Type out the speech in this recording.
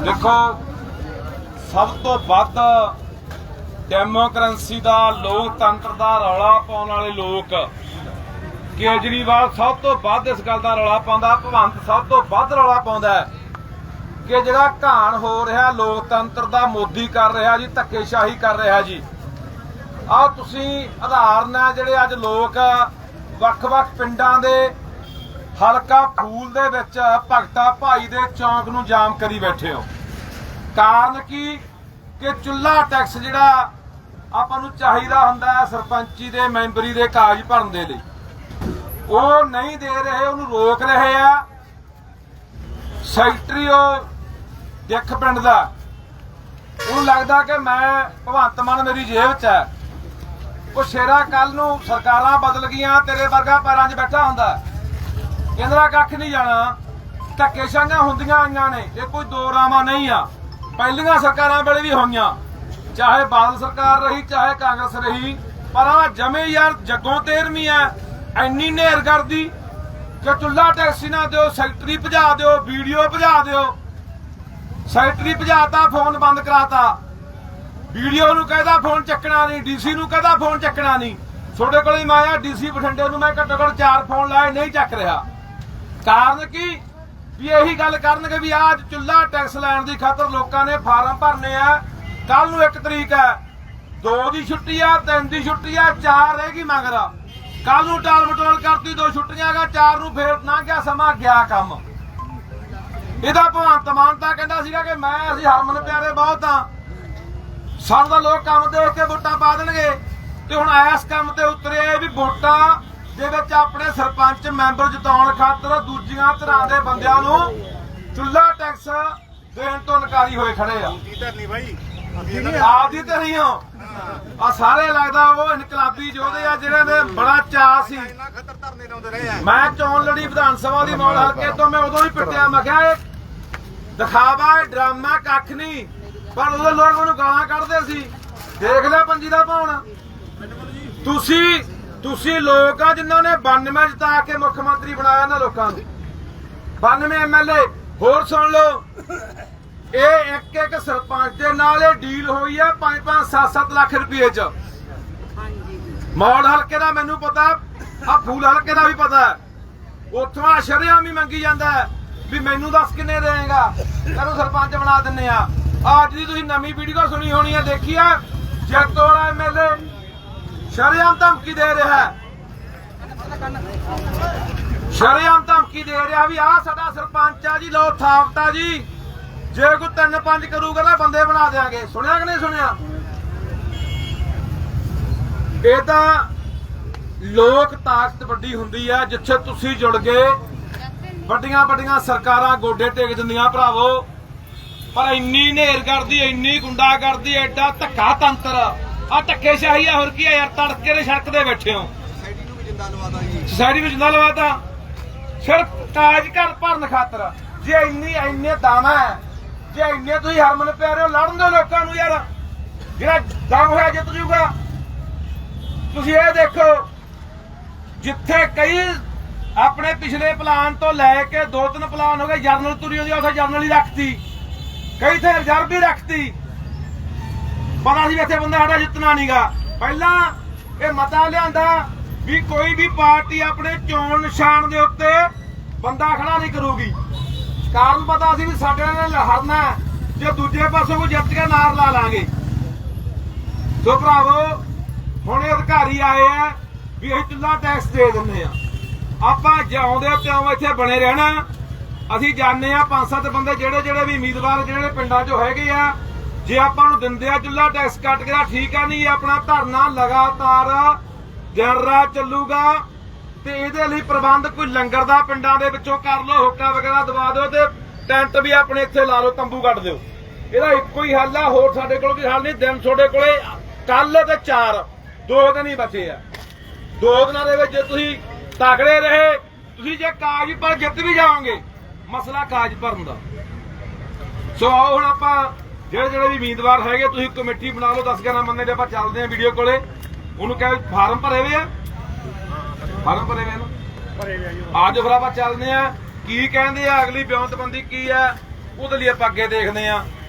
ਦੇਖੋ, ਸਭ ਤੋਂ ਵੱਧ ਡੈਮੋਕ੍ਰੇਸੀ ਦਾ, ਲੋਕਤੰਤਰ ਦਾ ਰੌਲਾ ਪਾਉਣ ਵਾਲੇ ਲੋਕ ਕੇਜਰੀਵਾਲ ਸਭ ਤੋਂ ਵੱਧ ਇਸ ਗੱਲ ਦਾ ਰੌਲਾ ਪਾਉਂਦਾ, ਭਗਵੰਤ ਸਭ ਤੋਂ ਵੱਧ ਰੌਲਾ ਪਾਉਂਦਾ ਕਿ ਜਿਹੜਾ ਘਾਣ ਹੋ ਰਿਹਾ, ਲੋਕਤੰਤਰ ਦਾ ਮੋਦੀ ਕਰ ਰਿਹਾ ਜੀ, ਧੱਕੇਸ਼ਾਹੀ ਕਰ ਰਿਹਾ ਜੀ। ਆਹ ਤੁਸੀਂ ਆਧਾਰ ਨਾਲ ਜਿਹੜੇ ਅੱਜ ਲੋਕ ਵੱਖ-ਵੱਖ ਪਿੰਡਾਂ ਦੇ ਹਲਕਾ ਫੂਲ ਦੇ ਵਿੱਚ ਭਗਤਾ ਭਾਈ ਦੇ ਚੌਂਕ ਨੂੰ ਜਾਮ ਕਰੀ ਬੈਠੇ ਹੋ। ਕਾਰਨ ਕੀ? ਕਿ ਚੁੱਲਾ ਟੈਕਸ ਜਿਹੜਾ ਆਪਾਂ ਨੂੰ ਚਾਹੀਦਾ ਹੁੰਦਾ ਹੈ ਸਰਪੰਚੀ ਦੇ, ਮੈਂਬਰੀ ਦੇ ਕਾਗਜ਼ ਭਰਨ ਦੇ ਲਈ। ਉਹ ਨਹੀਂ ਦੇ ਰਹੇ, ਉਹਨੂੰ ਰੋਕ ਰਹੇ ਆ। ਸੈਕਟਰੀ ਉਹ ਦਿੱਖ ਪਿੰਡ ਦਾ। ਉਹਨੂੰ ਲੱਗਦਾ ਕਿ ਮੈਂ ਭਗਵੰਤ ਮਾਨ ਮੇਰੀ ਜੇਬ 'ਚ ਹੈ। ਉਹ ਸ਼ੇਰਾ ਕੱਲ ਨੂੰ ਸਰਕਾਰਾਂ ਬਦਲ ਗਈਆਂ, ਤੇਰੇ ਵਰਗਾ ਪੈਰਾਂ 'ਚ ਬੈਠਾ ਹੁੰਦਾ। ਕਹਿੰਦਾ ਕੱਖ ਨਹੀਂ ਜਾਣਾ। ਧੱਕੇ ਧੱਕੇਸ਼ਾਹੀਆਂ ਹੁੰਦੀਆਂ ਆਈਆਂ ਨੇ। ਇਹ ਕੋਈ ਦੋ ਰਾਵਾਂ ਨਹੀਂ ਆ, ਪਹਿਲੀਆਂ ਸਰਕਾਰਾਂ ਵੇਲੇ ਵੀ ਹੋਈਆਂ। ਚਾਹੇ ਬਾਦਲ ਸਰਕਾਰ ਰਹੀ, ਚਾਹੇ ਕਾਂਗਰਸ ਰਹੀ, ਪਰ ਆ ਜਮੇ ਯਾਰ ਜੱਗੋਂ ਤੇਰਵੀਂ ਐ। ਐਨੀ ਨੇਰ ਕਰਦੀ ਕਿ ਚੁੱਲਾ ਟੈਕਸੀ ਨਾ ਦਿਓ, ਸੈਕਟਰੀ ਭਜਾ ਦਿਓ, ਵੀਡੀਓ ਭਜਾ ਦਿਓ। ਸੈਕਟਰੀ ਭਜਾਤਾ, ਫੋਨ ਬੰਦ ਕਰਾਤਾ। ਵੀਡੀਓ ਨੂੰ ਕਹਿੰਦਾ ਫੋਨ ਚੱਕਣਾ ਨਹੀਂ, ਡੀਸੀ ਨੂੰ ਕਹਿੰਦਾ ਫੋਨ ਚੱਕਣਾ ਨਹੀਂ। ਤੁਹਾਡੇ ਕੋਲ ਹੀ ਮੈਂ ਆਇਆ ਡੀਸੀ ਬਠਿੰਡੇ ਨੂੰ ਮੈਂ ਘੱਟੋ ਘੱਟ ਚਾਰ ਫੋਨ ਲਾਏ, ਨਹੀਂ ਚੱਕ ਰਿਹਾ। ਕਾਰਨ ਕੀ? ਵੀ ਇਹੀ ਗੱਲ ਕਰਨਗੇ ਵੀ ਆਜ ਚੁੱਲਾ ਟੈਕਸ ਲੈਣ ਦੀ ਖਾਤਰ ਲੋਕਾਂ ਨੇ ਫਾਰਮ ਭਰਨੇ ਆ। ਕੱਲ ਨੂੰ ਇੱਕ ਤਰੀਕ ਹੈ। ਦੋ ਦੀ ਛੁੱਟੀ ਆ, ਤਿੰਨ ਦੀ ਛੁੱਟੀ ਆ, ਚਾਰ ਰਹੇਗੀ ਮਗਰ। ਕੱਲ ਨੂੰ ਟਾਲ ਮਟੋਲ ਕਰਤੀ, ਦੋ ਛੁੱਟੀਆਂ ਗਾ ਚਾਰ ਨੂੰ ਫੇਰ ਨਾ ਗਿਆ ਸਮਾਂ ਗਿਆ ਕੰਮ। ਇਹਦਾ ਭਗਵੰਤ ਮਾਨ ਤਾਂ ਕਹਿੰਦਾ ਸੀਗਾ ਕਿ ਮੈਂ, ਅਸੀਂ ਹਰਮਨ ਪਿਆਰੇ ਬਹੁਤ ਆ ਸਾਨੂੰ ਤਾਂ ਲੋਕ ਕੰਮ ਦੇਖ ਕੇ ਵੋਟਾਂ ਪਾ ਦੇਣਗੇ। ਤੇ ਹੁਣ ਇਸ ਕੰਮ ਤੇ ਉਤਰੇ ਵੀ ਵੋਟਾਂ ਦੇ ਵਿੱਚ ਆਪਣੇ ਸਰਪੰਚ ਮੈਂਬਰ ਜਿਤਾਉਣ ਖਾਤਰ ਦੂਜੀਆਂ ਧਿਰਾਂ ਦੇ ਬੰਦਿਆਂ ਨੂੰ ਚੁੱਲਾ ਟੈਕਸ ਦੇਣ ਤੋਂ ਇਨਕਾਰੀ ਹੋਏ ਖੜੇ ਆ। ਕੀ ਧਰਨੀ ਬਾਈ। ਆਪਦੀ ਨਹੀਂ ਹੋ। ਆ ਸਾਰੇ ਲੱਗਦਾ ਉਹ ਇਨਕਲਾਬੀ ਯੋਧੇ ਆ ਜਿਹਨਾਂ ਦੇ ਬੜਾ ਚਾਅ ਸੀ। ਧਰਨੇ ਮੈਂ ਚੋਣ ਲੜੀ ਵਿਧਾਨ ਸਭਾ ਦੀ ਮੌਲ ਹਲਕੇ ਤੋਂ ਮੈਂ ਉਦੋਂ ਹੀ ਪਿੱਟਿਆ। ਮੈਂ ਕਿਹਾ ਇਹ ਦਿਖਾਵਾ ਡਰਾਮਾ ਕੱਖ ਨਹੀਂ। ਪਰ ਉਦੋਂ ਲੋਕ ਉਹਨੂੰ ਗਾਲਾਂ ਕੱਢਦੇ ਸੀ। ਦੇਖ ਲੈ ਪੰਜੀ ਦਾ ਪਾਉਣ ਤੁਸੀਂ ਤੁਸੀਂ ਲੋਕ ਆ ਜਿਨ੍ਹਾਂ ਨੇ 92 ਜਿਤਾ ਕੇ ਮੁੱਖ ਮੰਤਰੀ ਬਣਾਇਆ ਨਾ ਲੋਕਾਂ ਨੂੰ। 92 ਐਮਐਲਏ ਹੋਰ ਸੁਣ ਲਓ। ਇਹ ਇੱਕ ਇੱਕ ਸਰਪੰਚ ਦੇ ਨਾਲ ਇਹ ਡੀਲ ਹੋਈ ਹੈ 5-5 7-7 ਲੱਖ ਰੁਪਏ ਚ। ਮੌੜ ਹਲਕੇ ਦਾ ਮੈਨੂੰ ਪਤਾ ਆ ਫੂਲ ਹਲਕੇ ਦਾ ਵੀ ਪਤਾ। ਹੈ। ਉੱਥੋਂ ਆ ਸ਼ਰਿਆਮ ਹੀ ਮੰਗੀ ਜਾਂਦਾ ਵੀ ਮੈਨੂੰ ਦੱਸ ਕਿੰਨੇ ਦੇਏਗਾ ਤੈਨੂੰ ਸਰਪੰਚ ਬਣਾ ਦਿੰਨੇ ਆ। ਅੱਜ ਦੀ ਤੁਸੀਂ ਨਵੀਂ ਵੀਡੀਓ ਸੁਣੀ ਹੋਣੀ ਹੈ ਦੇਖੀ ਆ? ਸ਼ਰਿਆਮ ਧਮਕੀ ਦੇ ਰਿਹਾ ਹੈ। ਸ਼ਰਿਆਮ ਧਮਕੀ ਦੇ ਰਿਹਾ ਵੀ ਆ ਸਾਡਾ ਸਰਪੰਚ ਆ ਜੀ ਲੋ ਥਾਪਤਾ ਜੀ। ਜੇ ਕੋਈ ਤਿੰਨ ਪੰਜ ਕਰੂਗਾ ਤਾਂ ਬੰਦੇ ਬਣਾ ਦੇਾਂਗੇ ਸੁਣਿਆ ਕਿ ਨਹੀਂ ਸੁਣਿਆ? ਇਹ ਤਾਂ ਲੋਕ ਤਾਕਤ ਵੱਡੀ ਹੁੰਦੀ ਹੈ ਜਿੱਥੇ ਤੁਸੀਂ ਜੁੜ ਗਏ ਵੱਡੀਆਂ ਵੱਡੀਆਂ ਸਰਕਾਰਾਂ ਗੋਡੇ ਟੇਕ ਦਿੰਦੀਆਂ ਭਰਾਵੋ। ਪਰ ਇੰਨੀ ਨੇਰ ਕਰਦੀ, ਇੰਨੀ ਗੁੰਡਾ ਕਰਦੀ ਐਡਾ ਧੱਕਾ ਤੰਤਰ। ਆ ਧੱਕੇਸ਼ਾਹੀ ਆ ਹੋਰ ਕੀ ਆ ਯਾਰ ਤੜਕੇ ਦੇ ਸੜਕ ਦੇ ਬੈਠੇ ਹੋ। ਸੋਸਾਇਟੀ ਨੂੰ ਵੀ ਜਿੰਦਾ ਲਵਾਦਾ ਜੀ। ਸੋਸਾਇਟੀ ਵਿੱਚ ਸਿਰਫ ਤਾਜ ਘਰ ਭਰਨ ਖਾਤਰ। ਜੇ ਇੰਨੀ ਇੰਨੇ ਦਾਣਾ ਹੈ ਜੇ ਇੰਨੇ ਤੁਸੀਂ ਹਰਮਨ ਪਿਆਰੇ ਹੋ ਲੜਨ ਦਿਓ ਲੋਕਾਂ ਨੂੰ ਯਾਰ। ਜਿਹੜਾ ਦਮ ਹੋਇਆ ਜਿੱਤ ਜੂਗਾ। ਤੁਸੀਂ ਇਹ ਦੇਖੋ ਜਿੱਥੇ ਕਈ ਆਪਣੇ ਪਿਛਲੇ ਪਲਾਨ ਤੋਂ ਲੈ ਕੇ ਦੋ ਤਿੰਨ ਪਲਾਨ ਹੋ ਗਏ ਜਰਨਲ ਤੁਰੀ ਉਹਦੀ ਉੱਥੇ ਜਰਨਲ ਹੀ ਰੱਖਤੀ। ਕਈ ਤੇ ਰਿਜ਼ਰਵ ਵੀ ਰੱਖਤੀ। ਪਤਾ ਸੀ ਵੀ ਇੱਥੇ ਬੰਦਾ ਸਾਡਾ ਜਿੱਤਣਾ ਨਹੀਂਗਾ ਪਹਿਲਾਂ ਇਹ ਮਤਾ ਲਿਆਂਦਾ ਵੀ ਕੋਈ ਵੀ ਪਾਰਟੀ ਆਪਣੇ ਚੋਣ ਨਿਸ਼ਾਨ ਦੇ ਉੱਤੇ ਬੰਦਾ ਖੜਾ ਨਹੀਂ ਕਰੂਗੀ। ਕਾਰਨ ਪਤਾ ਸੀ ਵੀ ਸਾਡੇ ਨਾਲ ਲੜਨਾ ਜੇ ਦੂਜੇ ਪਾਸੋਂ ਕੋਈ ਜਿੱਤ ਕੇ ਨਾਰ ਲਾ ਲਾਂਗੇ। ਸੋ ਭਰਾਵੋ, ਹੁਣ ਇਹ ਅਧਿਕਾਰੀ ਆਏ ਆ ਵੀ ਅਸੀਂ ਚੁੱਲਾ ਟੈਕਸ ਦੇ ਦਿੰਦੇ ਆ ਆਪਾਂ ਜਿਉਂਦੇ ਤਿਉਂ ਇੱਥੇ ਬਣੇ ਰਹਿਣਾ। ਅਸੀਂ ਜਾਣਦੇ ਆ ਪੰਜ ਸੱਤ ਬੰਦੇ ਜਿਹੜੇ ਜਿਹੜੇ ਵੀ ਉਮੀਦਵਾਰ ਜਿਹੜੇ ਪਿੰਡਾਂ 'ਚੋਂ ਹੈਗੇ ਆ ਜੇ ਆਪਾਂ ਨੂੰ ਦਿੰਦੇ ਆ ਚੁੱਲਾ ਟੈਕਸ ਕੱਟ ਕੇ ਤਾਂ ਠੀਕ ਆ, ਨਹੀਂ ਆਪਣਾ ਧਰਨਾ ਲਗਾਤਾਰ ਦਿਨ ਰਾਤ ਚੱਲੂਗਾ ਤੇ ਇਹਦੇ ਲਈ ਪ੍ਰਬੰਧ ਕੋਈ ਲੰਗਰ ਦਾ ਪਿੰਡਾਂ ਦੇ ਵਿੱਚੋਂ ਕਰ ਲਓ ਹੁੱਕਾ ਵਗੈਰਾ ਦਵਾ ਦਿਓ ਤੇ ਟੈਂਟ ਵੀ ਆਪਣੇ ਇੱਥੇ ਲਾ ਲਓ, ਤੰਬੂ ਕੱਢ ਦਿਓ। ਇਹਦਾ ਇੱਕੋ ਹੀ ਹੱਲ ਆ, ਹੋਰ ਸਾਡੇ ਕੋਲ ਕੋਈ ਹੱਲ ਨਹੀਂ, ਦਿਨ ਤੁਹਾਡੇ ਕੋਲੇ ਕੱਲ ਤੇ ਚਾਰ, ਦੋ ਦਿਨ ਹੀ ਬਚੇ ਆ। ਦੋ ਦਿਨਾਂ ਦੇ ਵਿੱਚ ਜੇ ਤੁਸੀਂ ਤਕੜੇ ਰਹੇ, ਤੁਸੀਂ ਜੇ ਕਾਗਜ਼ ਪਰ ਜਿੱਤ ਵੀ ਜਾਓਗੇ, ਮਸਲਾ ਕਾਗਜ਼ ਭਰਨ ਦਾ। ਸੋ ਆਓ ਹੁਣ ਆਪਾਂ ਜਿਹੜੇ ਜਿਹੜੇ ਵੀ ਉਮੀਦਵਾਰ ਹੈਗੇ ਤੁਸੀਂ ਕਮੇਟੀ ਬਣਾ ਲਓ 10 11 ਬੰਦੇ ਦੇ ਆਪਾਂ ਚੱਲਦੇ ਆਂ ਵੀਡੀਓ ਕੋਲੇ। ਉਹਨੂੰ ਕਹੇ ਫਾਰਮ ਭਰੇ ਹੋਏ ਆ? ਫਾਰਮ ਭਰੇ ਹੋਏ ਆ ਨਾ? ਭਰੇ ਗਿਆ ਜੀ। ਅੱਜ ਫਿਰ ਆਪਾਂ ਚੱਲਦੇ ਆ ਕੀ ਕਹਿੰਦੇ ਆ ਅਗਲੀ ਬਿਆਨਤਬੰਦੀ ਕੀ ਆ? ਉਹਦੇ ਲਈ ਆਪਾਂ ਅੱਗੇ ਦੇਖਦੇ ਆ